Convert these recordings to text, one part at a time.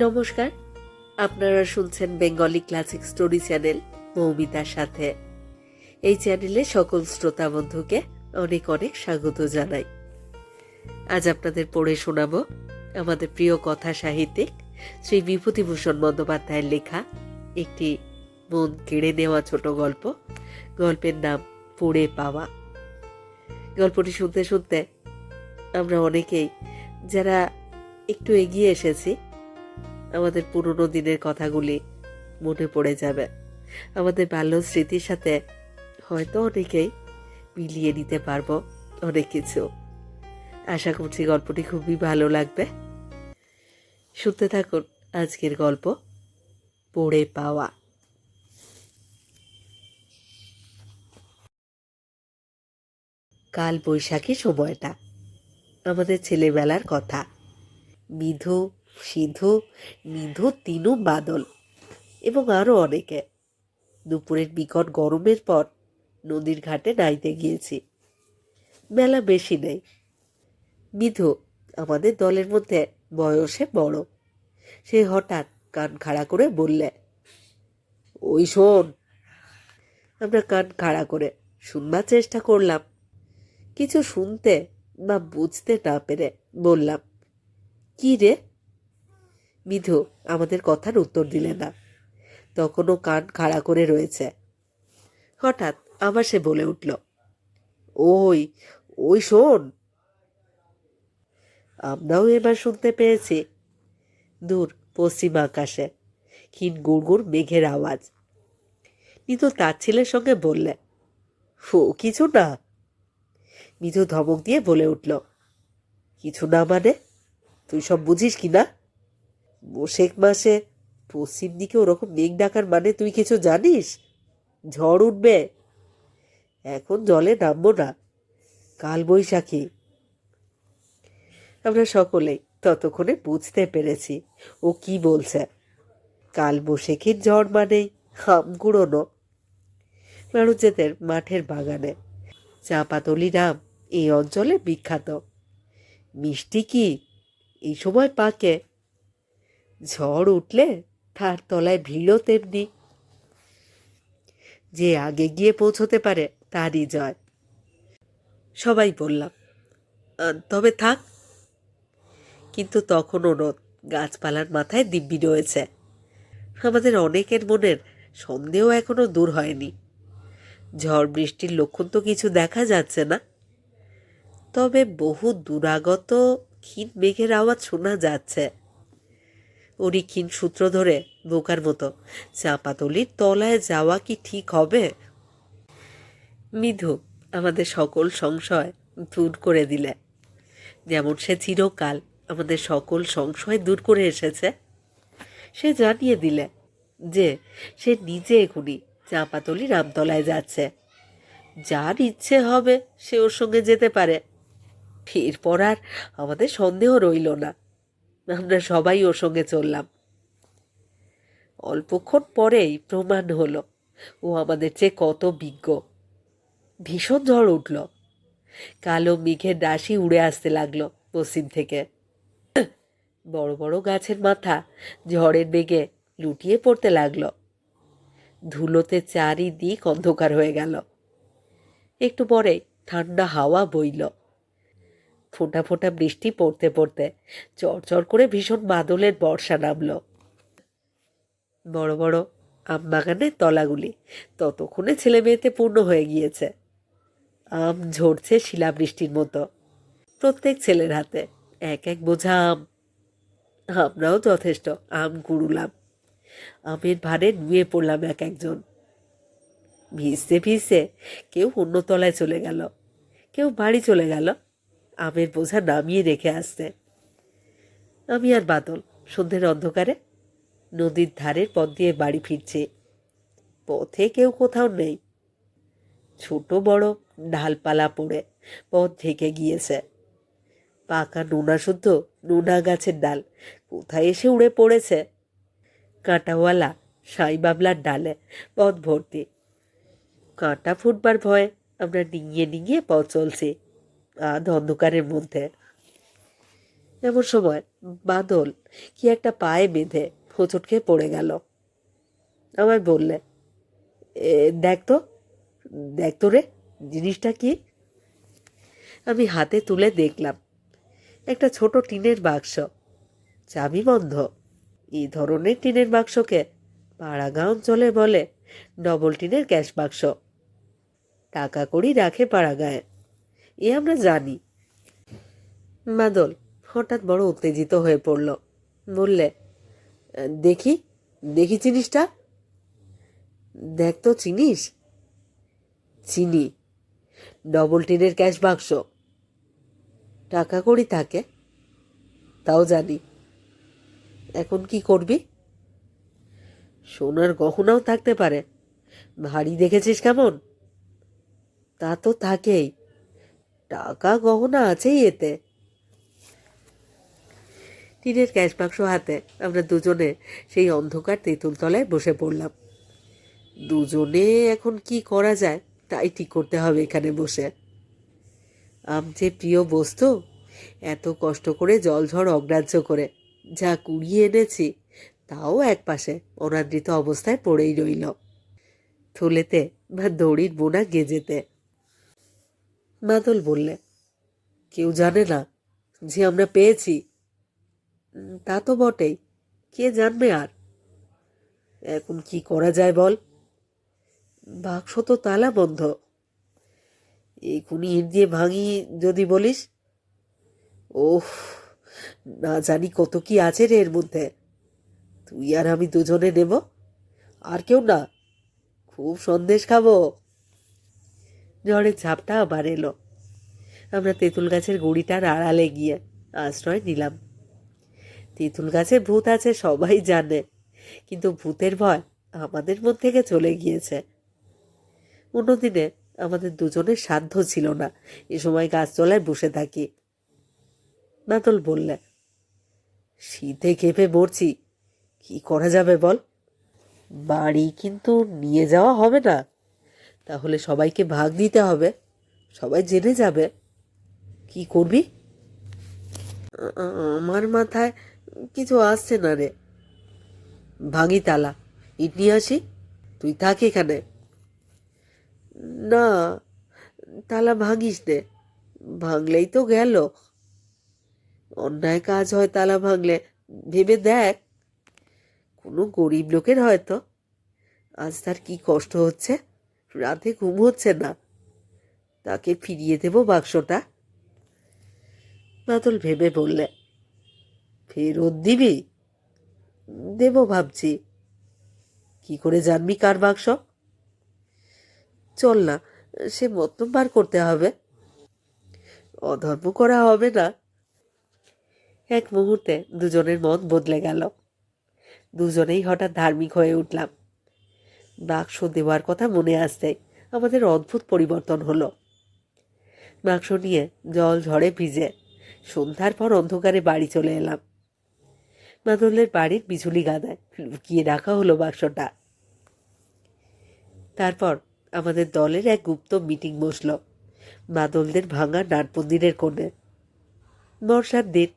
নমস্কার। আপনারা শুনছেন বেঙ্গলি ক্লাসিক স্টোরি চ্যানেল মৌমিতার সাথে। এই চ্যানেলে সকল শ্রোতা বন্ধুকে অনেক অনেক স্বাগত জানাই। আজ আপনাদের পড়ে শোনাব আমাদের প্রিয় কথা সাহিত্যিক শ্রী বিভূতিভূষণ বন্দ্যোপাধ্যায়ের লেখা একটি মন কেড়ে নেওয়া ছোট গল্প। গল্পের নাম পড়ে পাওয়া। গল্পটি শুনতে শুনতে আমরা অনেকেই, যারা একটু এগিয়ে এসেছি আমাদের পুরনো দিনের কথাগুলি মনে পড়ে যাবে। আমাদের বাল্য স্মৃতির সাথে হয়তো অনেকেই মিলিয়ে নিতে পারব অনেক কিছু। আশা করছি গল্পটি খুবই ভালো লাগবে। শুনতে থাকুন আজকের গল্প পড়ে পাওয়া। কাল বৈশাখী সময়টা। আমাদের ছেলেবেলার কথা। মিধু সিধু নিধু তিনু, বাদল এবং আরও অনেকে। দুপুরের বিকট গরমের পর নদীর ঘাটে নাইতে গিয়েছি। মেলা বেশি নেই। মিধু আমাদের দলের মধ্যে বয়সে বড়। সে হঠাৎ কান খাড়া করে বললে, ওই শোন। আমরা কান খাড়া করে শুনবার চেষ্টা করলাম। কিছু শুনতে বা বুঝতে না পেরে বললাম, কী রে? মিধু আমাদের কথার উত্তর দিলে না। তখনও কান খাড়া করে রয়েছে। হঠাৎ আবার সে বলে উঠল, ওই ওই শোন। আমরাও এবার শুনতে পেয়েছি। দূর, পশ্চিম আকাশে, ক্ষীণ গুড়গুড় মেঘের আওয়াজ। মিধু তার ছেলের সঙ্গে বললে, ও কিছু না। মিধু ধমক দিয়ে বলে উঠল, কিছু না মানে? তুই সব বুঝিস কি না? বসেক মাসে পশ্চিম দিকে ওরকম মেঘ ডাকার মানে তুই কিছু জানিস? ঝড় উঠবে। এখন জলে নামবো না। কাল বৈশাখী। আমরা সকলেই ততক্ষণে বুঝতে পেরেছি ও কি বলছে। কাল বৈশাখীর ঝড় মানেই হাম কুড়োনো মারুচেদের মাঠের বাগানে। চাপাতলি নাম এই অঞ্চলে বিখ্যাত। মিষ্টি কি? এই সময় পাকে ঝড় উঠলে তার তলায় ভিড়ও তেমনি যে আগে গিয়ে পৌঁছতে পারে তারই জয়। সবাই বললাম তবে থাক। কিন্তু তখনও রোদ গাছপালার মাথায় দিব্যি রয়েছে। আমাদের অনেকের মনের সন্দেহ এখনও দূর হয়নি। ঝড় বৃষ্টির লক্ষণ তো কিছু দেখা যাচ্ছে না। তবে বহু দূরাগত ক্ষীণ মেঘের আওয়াজ শোনা যাচ্ছে। ওরই ক্ষীণ সূত্র ধরে বোকার মতো চাপাতলির তলায় যাওয়া কি ঠিক হবে? মিধু আমাদের সকল সংশয় দূর করে দিলে। যেমন সে চিরকাল আমাদের সকল সংশয় দূর করে এসেছে, সে জানিয়ে দিলে যে সে নিজে এখনই চাপাতলি রামতলায় যাচ্ছে। যার ইচ্ছে হবে সে ওর সঙ্গে যেতে পারে। এরপর আর আমাদের সন্দেহ রইল না। আমরা সবাই ওর সঙ্গে চললাম। অল্পক্ষণ পরেই প্রমাণ হলো, ও আমাদের চেয়ে কত বিজ্ঞ। ভীষণ ঝড় উঠল। কালো মেঘের ডাসি উড়ে আসতে লাগল পশ্চিম থেকে। বড় বড় গাছের মাথা ঝড়ের বেগে লুটিয়ে পড়তে লাগল। ধুলোতে চারিদিক অন্ধকার হয়ে গেল। একটু পরে ঠান্ডা হাওয়া বইল। ফোঁটা ফোঁটা বৃষ্টি পড়তে পড়তে চড়চড় করে ভীষণ বাদলের বর্ষা নামলো। বড় বড় আম বাগানের তলাগুলি ততক্ষণে ছেলে মেয়েতে পূর্ণ হয়ে গিয়েছে। আম ঝরছে শিলাবৃষ্টির মতো। প্রত্যেক ছেলের হাতে এক এক বোঝা আম। আমরাও যথেষ্ট আম কুড়ুলাম। আমের ভারে নুয়ে পড়লাম এক একজন। ভিজতে ভিজতে কেউ অন্য তলায় চলে গেল, কেউ বাড়ি চলে গেল আমের বোঝা নামিয়ে রেখে আসতে। আমি আর বাদল সন্ধ্যের অন্ধকারে নদীর ধারের পথ দিয়ে বাড়ি ফিরছি। পথে কেউ কোথাও নেই। ছোট বড় ঢালপালা পড়ে পথ ঢেকে গিয়েছে। পাকা নোনা শুদ্ধ নোনা গাছের ডাল কোথায় এসে উড়ে পড়েছে? কাঁটাওয়ালা সাই বাবলার ডালে পথ ভর্তি। কাঁটা ফুটবার ভয়ে আমরা ডিঙিয়ে ডিঙিয়ে পথ চলছি। অন্ধকারের মধ্যে। এমন সময় বাদল কি একটা পায়ে বেঁধে হোঁচটকে পড়ে গেল। আমায় বললে "এ, দেখ তো দেখ তো রে জিনিসটা কি? আমি হাতে তুলে দেখলাম একটা ছোট টিনের বাক্স। চাবি বন্ধ। এই ধরনের টিনের বাক্সকে পাড়াগাঁ অঞ্চলে বলে ডবল টিনের ক্যাশ বাক্স। টাকা কড়ি রাখে পাড়াগাঁয়ে। এ আমরা জানি। বাদল হঠাৎ বড় উত্তেজিত হয়ে পড়ল। বললে, দেখি দেখি জিনিসটা। দেখ তো, চিনিস? চিনি। ডবল টিনের ক্যাশ বাক্স টাকা কড়ি থাকে। তাও জানি। এখন কি করবি? সোনার গহনাও থাকতে পারে। ভারী দেখেছিস কেমন? তা তো থাকেই। টাকা গহনা আছেই এতে টিনের ক্যাশ বাক্স হাতে। আমরা দুজনে সেই অন্ধকার তেঁতুল তলায় বসে পড়লাম। দুজনে এখন কি করা যায়, তাই ঠিক করতে হবে এখানে বসে। আম যে প্রিয় বস্তু, এত কষ্ট করে জলঝড় অগ্রাহ্য করে। যা কুড়িয়ে এনেছি, তাও এক পাশে অনাদৃত অবস্থায় পড়েই রইল। থলেতে বা দড়ির বোনা গেজেতে। বাদল বললে, কেউ জানে না যে আমরা পেয়েছি। তা তো বটেই, কে জানবে আর? এখন কি করা যায় বল? বাক্স তো তালা বন্ধ। এখুনি ইট দিয়ে ভাঙি যদি বলিস। ওহ, না জানি কত কি আছে রে এর মধ্যে। তুই আর আমি দুজনে নেব, আর কেউ না। খুব সন্দেশ খাব। ঝড়ের ঝাপটা আবার এলো। আমরা তেঁতুল গাছের গুড়িটার আড়ালে গিয়ে আশ্রয় নিলাম। তেঁতুল গাছে ভূত আছে, সবাই জানে। কিন্তু ভূতের ভয় আমাদের মন থেকে চলে গিয়েছে। অন্যদিনে আমাদের দুজনের সাধ্য ছিল না, এ সময় গাছতলায় বসে থাকি। বাদল বললে শীতে কেঁপে মরছি, কি করা যাবে বল? বাড়ি কিন্তু নিয়ে যাওয়া হবে না। তাহলে সবাইকে ভাগ দিতে হবে। সবাই জেনে যাবে। কি করবি? আমার মাথায় কিছু আসছে না রে। ভাঙি তালা, ইট নিয়ে আসি। তুই থাক এখানে। না, তালা ভাঙিস নে। ভাঙলেই তো গেল। অন্যায় কাজ হয় তালা ভাঙলে, ভেবে দেখ। কোনো গরিব লোকের হয়তো। আজ তার কি কষ্ট হচ্ছে? রাতে ঘুম হচ্ছে না। তাকে ফিরিয়ে দেব বাক্সটা। বাদল ভেবে বললে, ফেরত দিবি? দেব ভাবছি। কি করে জানবি কার বাক্স? চল না, সে মতলব বার করতে হবে। অধর্ম করা হবে না। এক মুহূর্তে দুজনের মন বদলে গেল। দুজনেই হঠাৎ ধার্মিক হয়ে উঠলাম। বাক্স দেওয়ার কথা মনে আসতে আমাদের অদ্ভুত পরিবর্তন হলো। বাক্স নিয়ে জল ঝড়ে ভিজে সন্ধ্যার পর অন্ধকারে বাড়ি চলে এলাম। বাদলের বাড়ির বিজুলি গাদায় লুকিয়ে রাখা হলো বাক্সটা তারপর আমাদের দলের এক গুপ্ত মিটিং বসল বাদলদের ভাঙা নাটমন্দিরের কোণে। বর্ষার দিন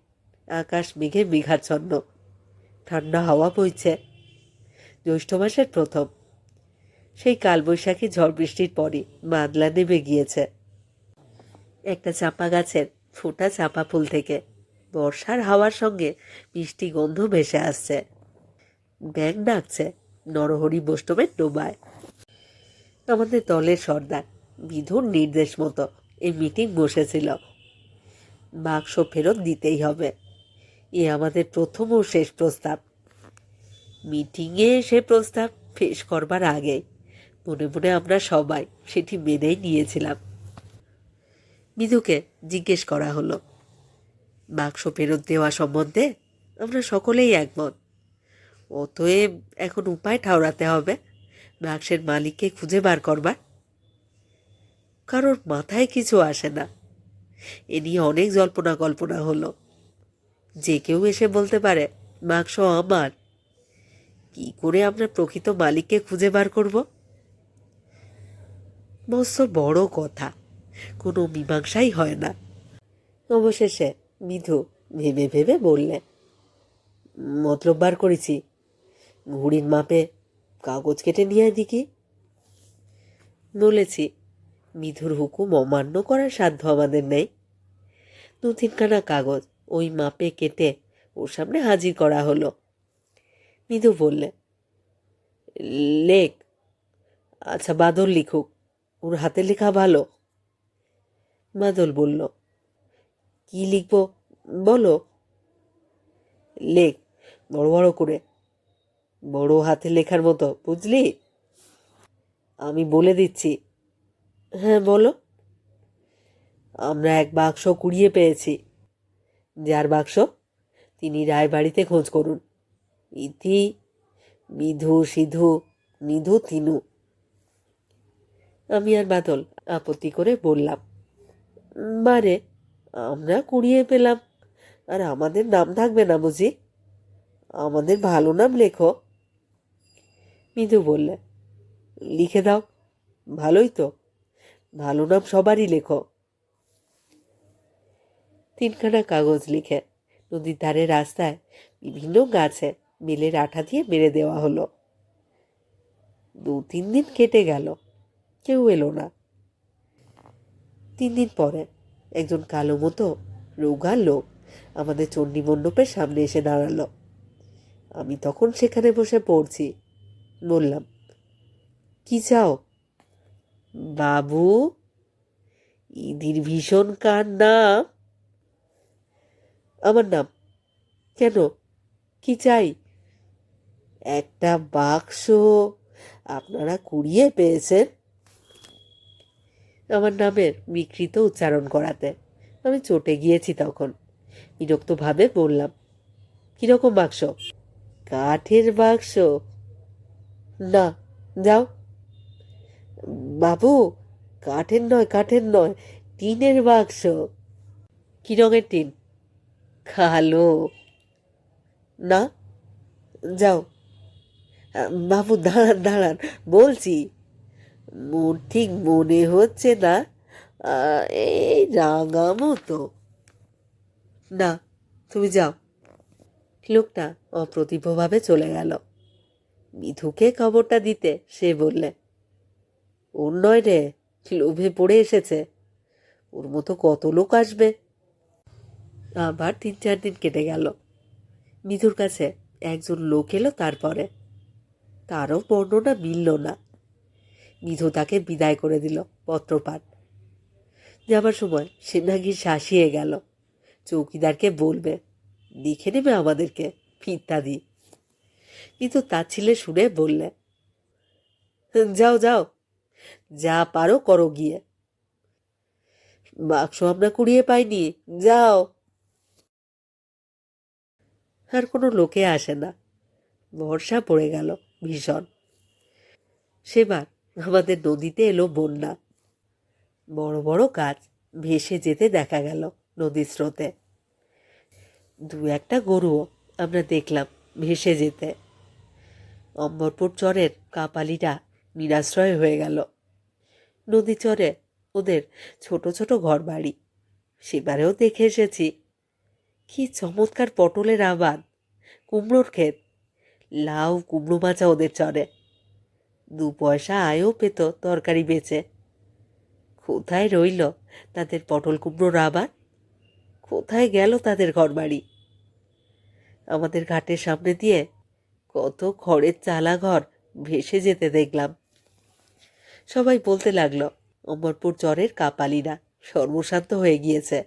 আকাশ মেঘে মেঘাচ্ছন্ন। ঠান্ডা হাওয়া বইছে। জ্যৈষ্ঠ মাসের প্রথম সেই কালবৈশাখী ঝড় বৃষ্টির পরই বাদলা নেমে গিয়েছে। একটা চাপা গাছের ফোটা চাপা ফুল থেকে বর্ষার হাওয়ার সঙ্গে মিষ্টি গন্ধ ভেসে আসছে। ব্যাং ডাকছে নরহরি বৈষ্ণবের ডোবায়। আমাদের দলের সর্দার বিধুর নির্দেশ মতো এই মিটিং বসেছিল। বাক্স ফেরত দিতেই হবে। এ আমাদের প্রথম ও শেষ প্রস্তাব। মিটিংয়ে সে প্রস্তাব পেশ করবার আগে মনে মনে আমরা সবাই সেটি মেনেই নিয়েছিলাম। বিধুকে জিজ্ঞেস করা হলো বাক্স ফেরত দেওয়া সম্বন্ধে আমরা সকলেই একমত। অতএব এখন উপায় ঠাউরাতে হবে বাক্সের মালিককে খুঁজে বার করবার। কারোর মাথায় কিছু আসে না। এ নিয়ে অনেক জল্পনা কল্পনা হলো। যে কেউ এসে বলতে পারে বাক্স আমার। কি করে আমরা প্রকৃত মালিককে খুঁজে বার করব? মস্ত বড় কথা। কোনো মীমাংসাই হয় না। অবশেষে মিধু ভেবে ভেবে বললে, মতলব বার করেছি। ঘুড়ির মাপে কাগজ কেটে নিয়ে দেখি। বলেছি মিধুর হুকুম অমান্য করার সাধ্য আমাদের নেই। দু তিনখানা কাগজ ওই মাপে কেটে ওর সামনে হাজির করা হলো। মিধু বললে, লেখ আচ্ছা বাদল লিখুক। ওর হাতে লেখা ভালো। বাদল বলল, কি লিখব? বলো। লেখ, বড় বড় করে। বড় হাতে লেখার মতো, বুঝলি? আমি বলে দিচ্ছি। হ্যাঁ বলো। আমরা এক বাক্স কুড়িয়ে পেয়েছি। যার বাক্স তিনি রায়বাড়িতে খোঁজ করুন। ইতি বিধু সিধু নিধু তিনু। আমি আর বাদল আপত্তি করে বললাম, বারে, আমরা কুড়িয়ে পেলাম। আর আমাদের নাম থাকবে না বুঝি? আমাদের ভালো নাম লেখো। মিধু বললে, লিখে দাও, ভালোই তো। ভালো নাম সবারই লেখো। তিনখানা কাগজ লিখে নদীর ধারে রাস্তায় বিভিন্ন গাছে মিলের আঠা দিয়ে মেরে দেওয়া হলো। দু তিন দিন কেটে গেল। কেউ এলো না। তিন দিন পরে একজন কালো মতো, রোগা লোক আমাদের চণ্ডী মণ্ডপের সামনে এসে দাঁড়াল। আমি তখন সেখানে বসে পড়ছি। বললাম, কি চাও? বাবু, ইদির ভীষণ কার নাম আমার নাম? কেন? কি চাই? একটা বাক্স। আপনারা কুড়িয়ে পেয়েছেন। আমার নামের বিকৃত উচ্চারণ করাতে। আমি চটে গিয়েছি তখন। বিরক্তভাবে বললাম, কীরকম বাক্স? কাঠের বাক্স। না, যাও। বাবু, কাঠের নয় কাঠের নয়, টিনের বাক্স। কী রঙের টিন? কালো। না, যাও। বাবু, দাঁড়ান দাঁড়ান, বলছি। ঠিক মনে হচ্ছে না। এই রাঙা মতো না, তুমি যাও। লোকটা অপ্রতিভভাবে চলে গেল। মিথুকে খবরটা দিতে সে বললে, ওর নয় রে, লোভে পড়ে এসেছে। ওর মতো কত লোক আসবে? আবার তিন চার দিন কেটে গেল। মিথুর কাছে একজন লোক এলো তারপরে। তারও বর্ণনা মিলল না। মিথু তাকে বিদায় করে দিল, পত্রপাঠ। যাবার সময় সে নাকি শাসিয়ে গেল। চৌকিদারকে বলবে, দেখে নেবে আমাদেরকে ইত্যাদি কিন্তু তার ছেলে শুনে বললে, যাও যাও, যা পারো করো গিয়ে। বাক্স আমরা কুড়িয়ে পাইনি, যাও। আর কোনো লোকে আসে না। বর্ষা পড়ে গেল ভীষণ। সেবার আমাদের নদীতে এলো বন্যা। বড় বড় গাছ ভেসে যেতে দেখা গেল নদীর স্রোতে। দু একটা গরুও আমরা দেখলাম ভেসে যেতে। অম্বরপুর চরের কাপালিটা নিরাশ্রয় হয়ে গেল। নদী চরে ওদের ছোট ছোট ঘর বাড়ি সেবারেও দেখে এসেছি। কি চমৎকার পটলের আবাদ, কুমড়োর ক্ষেত, লাউ কুমড়ো মাচা ওদের চরে। দু পয়সা আয়ও পেত তরকারি বেচে। কোথায় রইল তাদের পটল কুমড়োর আবাদ কোথায় গেল তাদের ঘরবাড়ি? আমাদের ঘাটের সামনে দিয়ে কত খড়ের চালা ঘর ভেসে যেতে দেখলাম। সবাই বলতে লাগল, অমরপুর চরের কাপালিরা সর্বশান্ত হয়ে গিয়েছে।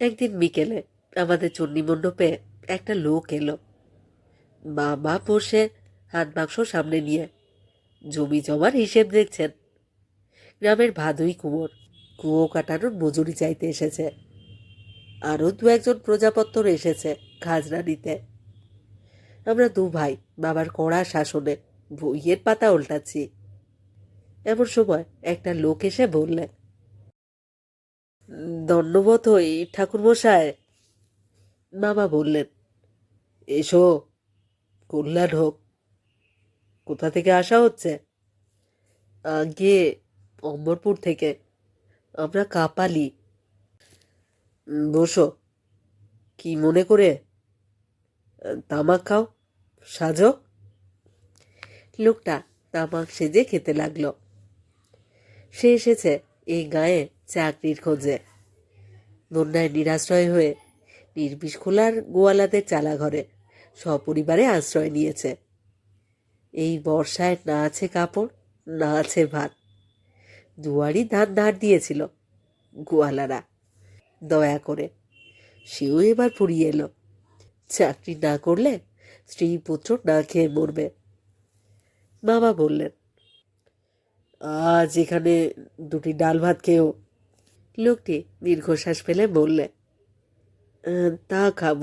একদিন বিকেলে আমাদের চণ্ডী মণ্ডপে একটা লোক এলো। বাবা বসে হাত বাক্স সামনে নিয়ে। জমি জমার হিসেব দেখছেন। গ্রামের ভাদুই কুমোর কুয়ো কাটানোর মজুরি চাইতে এসেছে। আরও দু একজন প্রজাপত্তর এসেছে খাজনা নিতে। আমরা দু ভাই, বাবার কড়া শাসনে বইয়ের পাতা উল্টাচ্ছি। এমন সময় একটা লোক এসে বললে দণ্ডবত হই ঠাকুরমশাই বাবা বললেন, এসো, কল্যাণ হোক। কোথা থেকে আসা হচ্ছে? আগে অম্বরপুর থেকে। আমরা কাপালি। বসো। কি মনে করে? তামাক খাও। সাজো। লোকটা তামাক সেজে খেতে লাগল। সে এসেছে এই গায়ে চাকরির খোঁজে। বন্যায় নিরাশ্রয় হয়ে নির্বিষ খোলার গোয়ালাদের চালা ঘরে সপরিবারে আশ্রয় নিয়েছে। এই বর্ষায় না আছে কাপড়, না আছে ভাত। দুয়ারি ধান ধার দিয়েছিল গোয়ালারা। দয়া করে, সেও এবার ফুরিয়ে এলো। চাকরি না করলে স্ত্রী পুত্র না খেয়ে মরবে। বাবা বললেন, আজ এখানে দুটি ডাল ভাত খেয়েও লোকটি দীর্ঘশ্বাস ফেলে বললে তা খাব,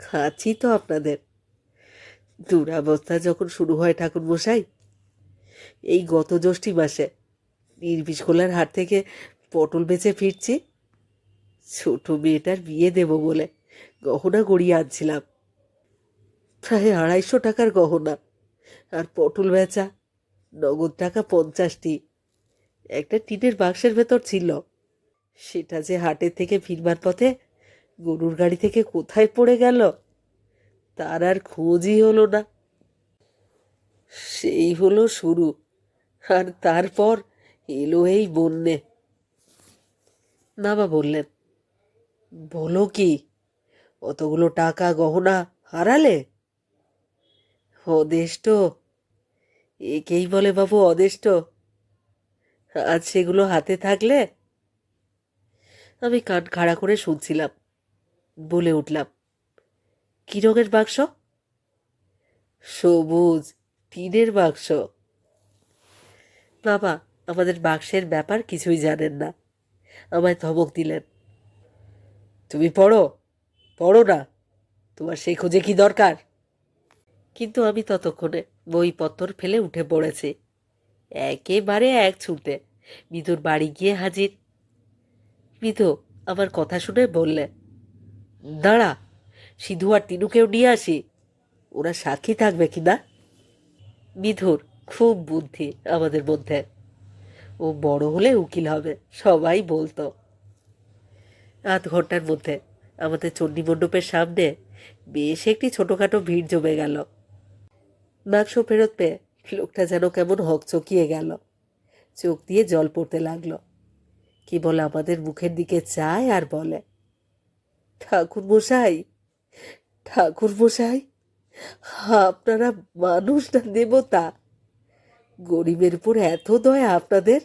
খাচ্ছি তো আপনাদের। দুরাবস্থা যখন শুরু হয় ঠাকুর মশাই, এই গত জ্যৈষ্ঠী মাসে নির্বিষ খোলার হাট থেকে পটল বেচে ফিরছি। ছোট মেয়েটার বিয়ে দেব বলে গহনা গড়িয়ে আনছিলাম। প্রায় আড়াইশো টাকার গহনা আর পটল বেচা, নগদ টাকা পঞ্চাশটি। একটা টিনের বাক্সের ভেতর ছিল। সেটা যে হাটের থেকে ফিরবার পথে গরুর গাড়ি থেকে কোথায় পড়ে গেল? তার আর খোঁজই হলো না। সেই হলো শুরু, আর তারপর এলো এই বন্যে। বাবা বললেন, বলো কি, অতগুলো টাকা গহনা হারালে? অদেষ্ট, একেই বলে বাবু অদেষ্ট। আজ সেগুলো হাতে থাকলে? আমি কান খাড়া করে শুনছিলাম, বলে উঠলাম কি রঙের বাক্স? সবুজ টিনের বাক্স। বাবা, আমাদের বাক্সের ব্যাপার কিছুই জানেন না। আমায় ধমক দিলেন। তুমি পড়ো পড়ো না। তোমার সেই খোঁজে কি দরকার? কিন্তু আমি ততক্ষণে বইপত্তর ফেলে উঠে পড়েছি। একেবারে এক ছুটে মিতুর বাড়ি গিয়ে হাজির। মিতু আমার কথা শুনে বললে, দাঁড়া সিধু আর তিনুকেও নিয়ে আসি। ওরা সাক্ষী থাকবে কি না? মিথুর খুব বুদ্ধি আমাদের মধ্যে। ও বড় হলে উকিল হবে, সবাই বলতো। আধ ঘণ্টার মধ্যে আমাদের চণ্ডী মণ্ডপের সামনে বেশ একটি ছোটোখাটো ভিড় জমে গেল। বাক্স ফেরত পেয়ে লোকটা যেন কেমন হকচকিয়ে গেল। চোখ দিয়ে জল পড়তে লাগল। কি বলে আমাদের মুখের দিকে চায় আর বলে ঠাকুর মশাই ঠাকুর মশাই, আপনারা মানুষ না দেবতা। গরিবের উপর এত দয়া আপনাদের?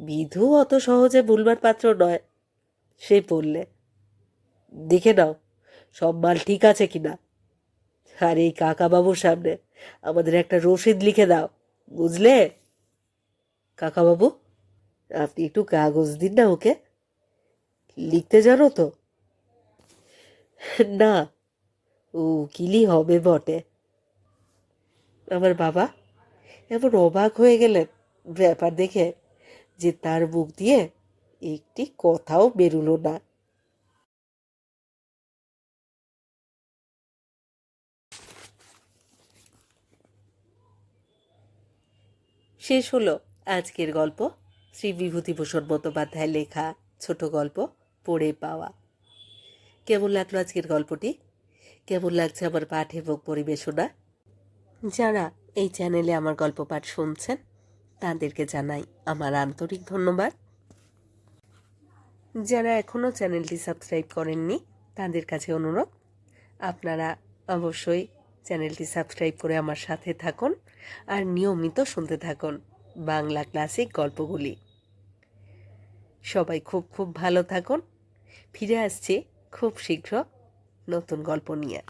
বিধু অত সহজে ভুলবার পাত্র নয়, সে বললে। দেখে নাও, সব মাল ঠিক আছে কিনা? আর এই কাকাবাবুর সামনে আমাদের একটা রসিদ লিখে দাও, বুঝলে? কাকাবাবু, আপনি একটু কাগজ দিন না ওকে। লিখতে জানো তো? না। ও উকিলই হবে বটে। আমার বাবা এমন অবাক হয়ে গেলেন ব্যাপার দেখে যে তার মুখ দিয়ে একটি কথাও বেরুলো না। শেষ হলো আজকের গল্প। শ্রী বিভূতিভূষণ বন্দ্যোপাধ্যায় লেখা ছোট গল্প পড়ে পাওয়া। কেমন লাগল আজকের গল্পটি? কেমন লাগছে আমার পাঠ এবং পরিবেশনা? যারা এই চ্যানেলে আমার গল্প পাঠ শুনছেন, তাদেরকে জানাই আমার আন্তরিক ধন্যবাদ। যারা এখনও চ্যানেলটি সাবস্ক্রাইব করেননি, তাদের কাছে অনুরোধ, আপনারা অবশ্যই চ্যানেলটি সাবস্ক্রাইব করে আমার সাথে থাকুন আর নিয়মিত শুনতে থাকুন বাংলা ক্লাসিক গল্পগুলি। সবাই খুব খুব ভালো থাকুন। ফিরে আসছি খুব শীঘ্র নতুন গল্প নিয়ে।